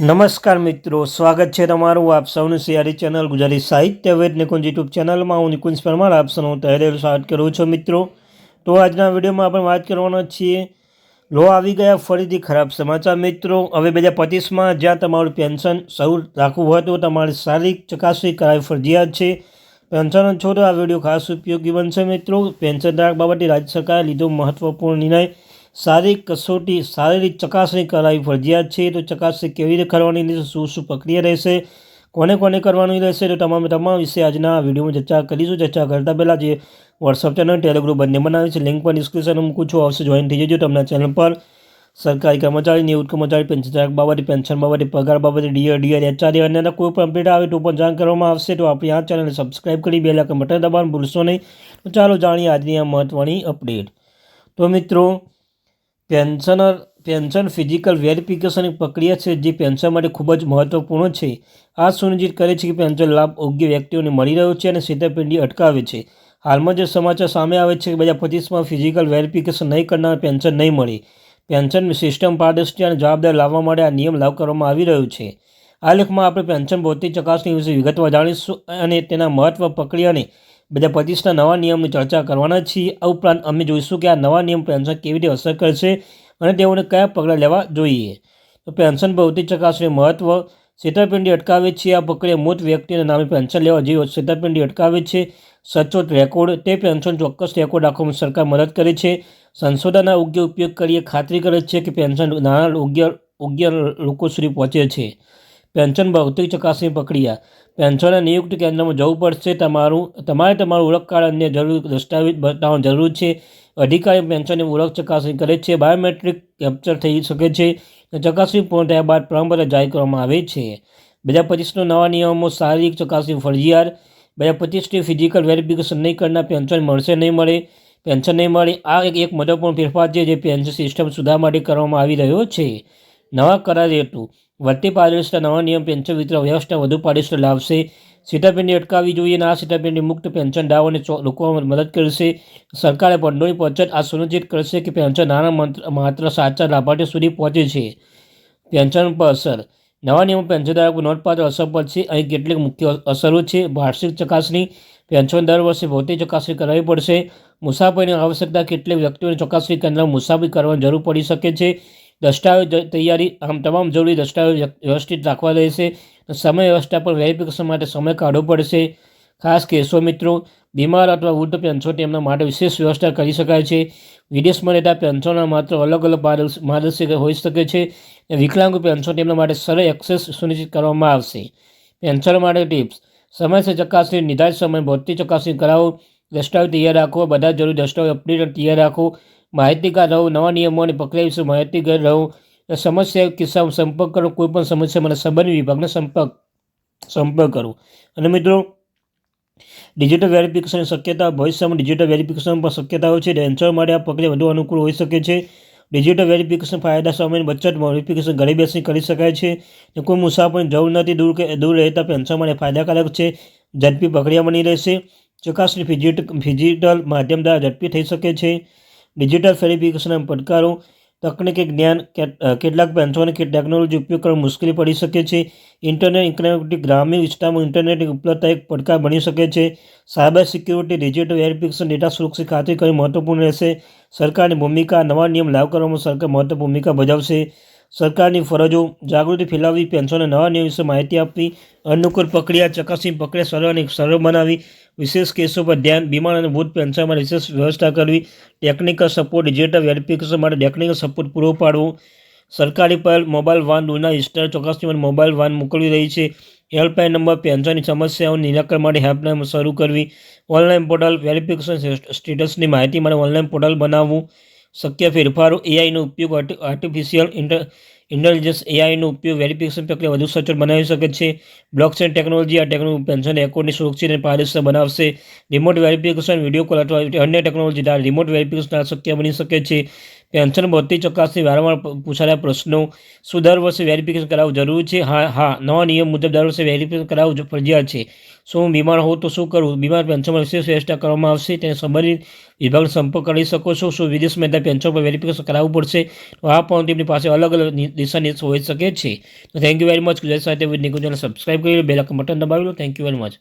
નમસ્કાર મિત્રો, સ્વાગત છે તમારું આપ સૌનું સિયારી ચેનલ ગુજરાતી સાહિત્ય વેદ નિકુંજ યુટ્યુબ ચેનલમાં. હું નિકુંજ પરમાર, આપ સૌનું તહેરેલ સ્વાગત કરું છું મિત્રો. તો આજના વિડીયોમાં આપણે વાત કરવાના છીએ, લો આવી ગયા ફરીથી ખરાબ સમાચાર મિત્રો. હવે બે હજાર પચીસમાં જ્યાં તમારું પેન્શન શરૂ રાખવું હોય તો તમારે શારીરિક ચકાસણી કરાવી ફરજિયાત છે. પેન્શન છો તો આ વીડિયો ખાસ ઉપયોગી બનશે મિત્રો. પેન્શન ધારક બાબતે રાજ્ય સરકારે લીધો મહત્વપૂર્ણ નિર્ણય શારીરિક કસોટી શારીરિક ચકાસણી કરાવી. ફરજિયાત છે તો ચકાસણી કેવી રીતે કરવાની રહેશે શું શું પ્રક્રિયા રહેશે, કોને કોને કરવાની રહેશે તો તમામ તમામ વિશે આજના વિડીયોમાં ચર્ચા કરીશું. ચર્ચા કરતાં પહેલાં જે વોટ્સઅપ ચેનલ ટેલિગ્રુપ બંને બનાવે છે લિંક પર ડિસ્ક્રિપ્શન મૂકું છું. આવશે જોઈન થઈ જજો તમને ચેનલ પર. સરકારી કર્મચારી, નિવૃત્ત કર્મચારી પેન્શન બાબતે પેન્શન બાબતે, પગાર બાબતે ડીઆર ડીઆર એચઆરએ અને કોઈ પણ અપડેટ આવે તો પણ જાણ કરવામાં આવશે. તો આપણી આ ચેનલને સબસ્ક્રાઈબ કરી બે લાખ બટન દબાણ ભૂલશો નહીં. તો ચાલો જાણીએ આજની આ મહત્ત્વની અપડેટ તો મિત્રો પેન્શનર પેન્શન ફિઝિકલ વેરિફિકેશનની પ્રક્રિયા છે જે પેન્શન માટે ખૂબ જ મહત્વપૂર્ણ છે. આ સુનિશ્ચિત કરે છે કે પેન્શન લાભ યોગ્ય વ્યક્તિઓને મળી રહ્યો છે અને છેતરપિંડી અટકાવે છે. હાલમાં જે સમાચાર સામે આવે છે કે બે હજાર પચીસમાં ફિઝિકલ વેરિફિકેશન નહીં કરનાર પેન્શન નહીં મળે. પેન્શન સિસ્ટમ પારદર્શિતા અને જવાબદાર લાવવા માટે આ નિયમ લાગુ કરવામાં આવી રહ્યો છે. આ લેખમાં આપણે પેન્શન ભૌતિક ચકાસણી વિશે વિગતવાર જાણીશું અને તેના મહત્વ પ્રક્રિયાને બે હજાર પચીસના નવા નિયમની ચર્ચા કરવાના છીએ. આ ઉપરાંત અમે જોઈશું કે આ નવા નિયમ પેન્શન કેવી રીતે અસર કરશે અને તેઓને કયા પગલાં લેવા જોઈએ. તો પેન્શન ભૌતિક ચકાસણી મહત્વ છેતરપિંડી અટકાવે છે. આ પકડે મૃત વ્યક્તિના નામે પેન્શન લેવા જેવી છેતરપિંડી અટકાવે છે. સચોટ રેકોર્ડ, તે પેન્શન ચોક્કસ રેકોર્ડ રાખવામાં સરકાર મદદ કરે છે. સંશોધનના યોગ્ય ઉપયોગ કરીએ ખાતરી કરે છે કે પેન્શન નાના યોગ્ય યોગ્ય લોકો સુધી પહોંચે છે. પેન્શન ભૌતિક ચકાસણી પ્રક્રિયા. પેન્શનના નિયુક્ત કેન્દ્રમાં જવું પડશે. તમારું, તમારે તમારું ઓળખ કાર્ડ અન્ય જરૂરી દસ્તાવેજ બતાવવાની જરૂર છે. અધિકારી પેન્શનની ઓળખ ચકાસણી કરે છે. બાયોમેટ્રિક કેપ્ચર થઈ શકે છે. ચકાસણી પૂર્ણ થયા બાદ પ્રમાણપત્ર જાહેર કરવામાં આવે છે. બે હજાર પચીસનો નવા નિયમો, શારીરિક ચકાસણી ફરજિયાત. બે હજાર પચીસથી ફિઝિકલ વેરિફિકેશન નહીં કરનાર પેન્શન મળશે નહીં મળે. પેન્શન નહીં મળે. આ એક એક મહત્વપૂર્ણ ફેરફાર છે જે પેન્શન સિસ્ટમ સુધાર માટે કરવામાં આવી રહ્યો છે. નવા કરાર હેતુ. વધતી પારદર્શિતા નવા નિયમ પેન્શન વિતરણ વ્યવસ્થા વધુ પારદર્શિતા લાવશે. છેતરપિંડી અટકાવવી જોઈએ અને આ છેતરપિંડી મુક્ત પેન્શન દાવોને રોકવામાં મદદ કરશે. સરકારે ભંડોળની પહોંચત આ સુનિશ્ચિત કરશે કે પેન્શન નાના માત્ર સાચા લાભાર્થીઓ સુધી પહોંચે છે. પેન્શન પર અસર. નવા નિયમો પેન્શનધારકો નોંધપાત્ર અસર પડશે અહીં કેટલીક મુખ્ય અસરો છે. વાર્ષિક ચકાસણી. પેન્શન દર વર્ષે ભૌતિક ચકાસણી કરાવવી પડશે. મુસાફરીની આવશ્યકતા કેટલીક વ્યક્તિઓની ચકાસણી કેન્દ્રમાં મુસાફરી કરવાની જરૂર પડી શકે છે. દસ્તાવેજ તૈયારી આમ તમામ જરૂરી દસ્તાવેજ વ્યવસ્થિત રાખવા રહેશે. સમય વ્યવસ્થા પર વેરિફિકેશન માટે સમય કાઢવો પડશે. ખાસ કેસો મિત્રો, બીમાર અથવા વૃદ્ધ પેન્શન તેમના માટે વિશેષ વ્યવસ્થા કરી શકાય છે. વિદેશમાં રહેતા પેન્શનના માત્ર અલગ અલગ માર્ગદર્શિક હોઈ શકે છે. વિકલાંગ પેન્શન તેમના માટે સરળ એક્સેસ સુનિશ્ચિત કરવામાં આવશે. પેન્શન માટે ટિપ્સ, સમયસર ચકાસણી, નિર્ધારિત સમય ભૌતિક ચકાસણી કરાવો દસ્તાવેજ તૈયાર રાખો, બધા જરૂરી દસ્તાવેજ અપડેટ તૈયાર રાખો માહિતીગાર રહો, નવા નિયમોની પ્રક્રિયા વિશે માહિતીગાર રહો. સમસ્યા કિસ્સામાં સંપર્ક કરો કોઈપણ સમસ્યા મને સંબંધ વિભાગનો સંપર્ક સંપર્ક કરો. અને મિત્રો ડિજિટલ વેરિફિકેશન શક્યતા ભવિષ્યમાં ડિજિટલ વેરિફિકેશન પણ શક્યતાઓ છે. ડેન્સર માટે આ પ્રક્રિયા વધુ અનુકૂળ હોઈ શકે છે. ડિજિટલ વેરિફિકેશન ફાયદા સમયની બચત વેરિફિકેશન ઘરે બેસી કરી શકાય છે. કોઈ મુસાફરી જરૂર નથી, દૂર કે, દૂર રહેતા પેન્શન માટે ફાયદાકારક છે. ઝડપી પ્રક્રિયા બની રહેશે. ચકાસણી ફિજિટલ માધ્યમ દ્વારા ઝડપી થઈ શકે છે. ડિજિટલ વેરિફિકેશનના પડકારો, તકનીકી જ્ઞાન કેટલાક પેન્શનોને ટેકનોલોજી ઉપયોગ કરવા મુશ્કેલી પડી શકે છે. ઇન્ટરનેટ કનેક્ટિવિટી ગ્રામીણ વિસ્તારમાં ઇન્ટરનેટની ઉપલબ્ધતા એક પડકાર બની શકે છે. Cyber security, digital verification, data સુરક્ષિત ખાતરી કરવી મહત્વપૂર્ણ રહેશે? સરકારની ભૂમિકા, નવા નિયમ લાગુ કરવામાં સરકાર મહત્વ ભૂમિકા ભજવશે. સરકારની ફરજો, જાગૃતિ ફેલાવવી પેન્શનને નવા નિયમ વિશે માહિતી આપવી, અનુકૂળ પ્રક્રિયા ચકાસણી પ્રક્રિયા સરળ અને સરળ બનાવવી વિશેષ કેસો પર ધ્યાન બીમાર અને વૃદ્ધ પેન્શન વિશેષ વ્યવસ્થા કરવી ટેકનિકલ સપોર્ટ ડિજિટલ વેરિફિકેશન માટે ટેકનિકલ સપોર્ટ પૂરો પાડવો. સરકારી પહેલ મોબાઈલ વાન દૂરના વિસ્તાર ચોક્કસની મોબાઈલ વાન મોકલી રહી છે. હેલ્પલાઇન નંબર પેન્શનની સમસ્યાઓનું નિરાકરણ માટે હેલ્પલાઇન શરૂ કરવી. ઓનલાઈન પોર્ટલ વેરિફિકેશન સ્ટેટસની માહિતી માટે ઓનલાઈન પોર્ટલ બનાવવું. શક્ય ફેરફારો એઆઈનો ઉપયોગ આર્ટિફિશિયલ ઇન્ટર ઇન્ટેલિજન્સ એઆઈનો ઉપયોગ વેરિફિકેશન પ્રક્રિયા વધુ સચોટ બનાવી શકે છે. બ્લોકચેન ટેકનોલોજી આ ટેકનોલોજી પેન્શન રેકોર્ડની સુરક્ષિત અને પારદર્શક બનાવશે. રિમોટ વેરિફિકેશન વીડિયો કોલ અથવા અન્ય ટેકનોલોજી દ્વારા રિમોટ વેરિફિકેશન શક્ય બની શકે છે. પેન્શન ભરતી ચકાસણી વારંવાર પૂછાયેલા પ્રશ્નો. શું દર વર્ષે વેરિફિકેશન કરાવવું જરૂરી છે? હા હા. નવા નિયમ મુજબ દર વર્ષે વેરિફિકેશન કરાવવું ફરજિયાત છે. શું હું બીમાર હોઉં તો શું કરવું બીમાર પેન્શનમાં વિશેષ વ્યવસ્થા કરવામાં આવશે? તેને સંબંધિત વિભાગનો સંપર્ક કરી શકો છો? શું વિદેશ મહેતા પેન્શન પર વેરિફિકેશન કરાવવું પડશે? તો આ પણ તેમની પાસે અલગ અલગ દિશાનિર્દેશ હોઈ શકે છે. તો thank you very much Gujarat સાથે વિદ નિકુંજ સબસ્ક્રાઇબ કરી બેલ આઇકન બટન દબાવી લો. Thank you very much